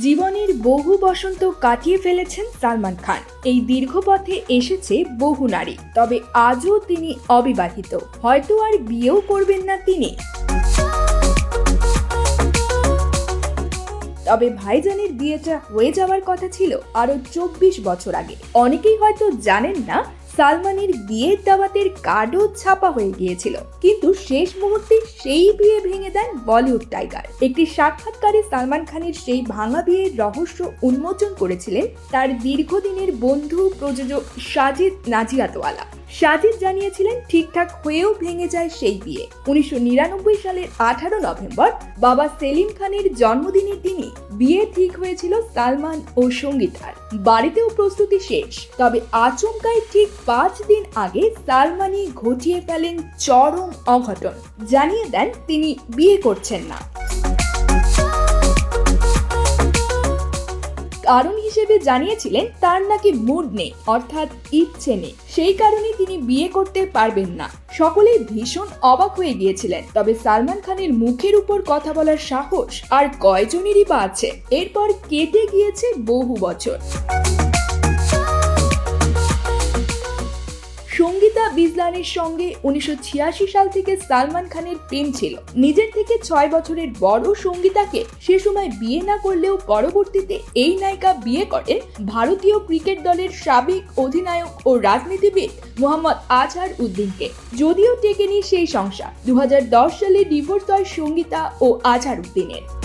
জীবনের বহু বসন্ত কাটিয়ে ফেলেছেন সালমান খান। এই দীর্ঘ পথে এসেছে বহু নারী, তবে আজও তিনি অবিবাহিত। হয়তো আর বিয়েও করবেন না তিনি। তবে ভাইজানের বিয়েটা হয়ে যাওয়ার কথা ছিল আরও চব্বিশ বছর আগে। অনেকেই হয়তো জানেন না সালমানের বিয়ের দাওয়াতের কার্ডও ছাপা হয়ে গিয়েছিল। কিন্তু শেষ মুহূর্তে সেই বিয়ে ভেঙে দেন বলিউড টাইগার। একটি সাক্ষাৎকারে সালমান খানের সেই ভাঙা বিয়ের রহস্য উন্মোচন করেছিলেন তার দীর্ঘদিনের বন্ধু প্রযোজক সাজিদ নাজিয়াতওয়ালা। সাজিদ জানিয়েছিলেন, ঠিকঠাক হয়েও ভেঙে যায় সেই বিয়ে। উনিশশো নিরানব্বই সালের আঠারো নভেম্বর বাবা সেলিম খানের জন্মদিনের দিনই বিয়ে ঠিক হয়েছিল সালমান ও সঙ্গীতার। বাড়িতেও প্রস্তুতি শেষ, তবে আচমকায় ঠিক পাঁচ দিন আগে সালমানই ঘটিয়ে ফেলেন চরম অঘটন। জানিয়ে দেন তিনি বিয়ে করছেন না। কারণ হিসেবে জানিয়েছিলেন তার নাকি মুড নেই, অর্থাৎ ইচ্ছে নেই। সেই কারণে তিনি বিয়ে করতে পারবেন না। সকলেই ভীষণ অবাক হয়ে গিয়েছিলেন, তবে সালমান খানের মুখের উপর কথা বলার সাহস আর কয়জনেরই বা আছে? এরপর কেটে গিয়েছে বহু বছর। বিজলানের সঙ্গে উনিশশো সাল থেকে সালমান খানের প্রেম ছিল। নিজের থেকে ছয় বছরের বড় সঙ্গীতাকে সে সময় বিয়ে না করলেও পরবর্তীতে এই নায়িকা বিয়ে করেন ভারতীয় ক্রিকেট দলের সাবেক অধিনায়ক ও রাজনীতিবিদ মোহাম্মদ আজহার উদ্দিনকে। যদিও টেকেনি সেই সংসার। দু হাজার দশ সালে ডিভোর্স হয় সঙ্গীতা ও আজহার উদ্দিনের।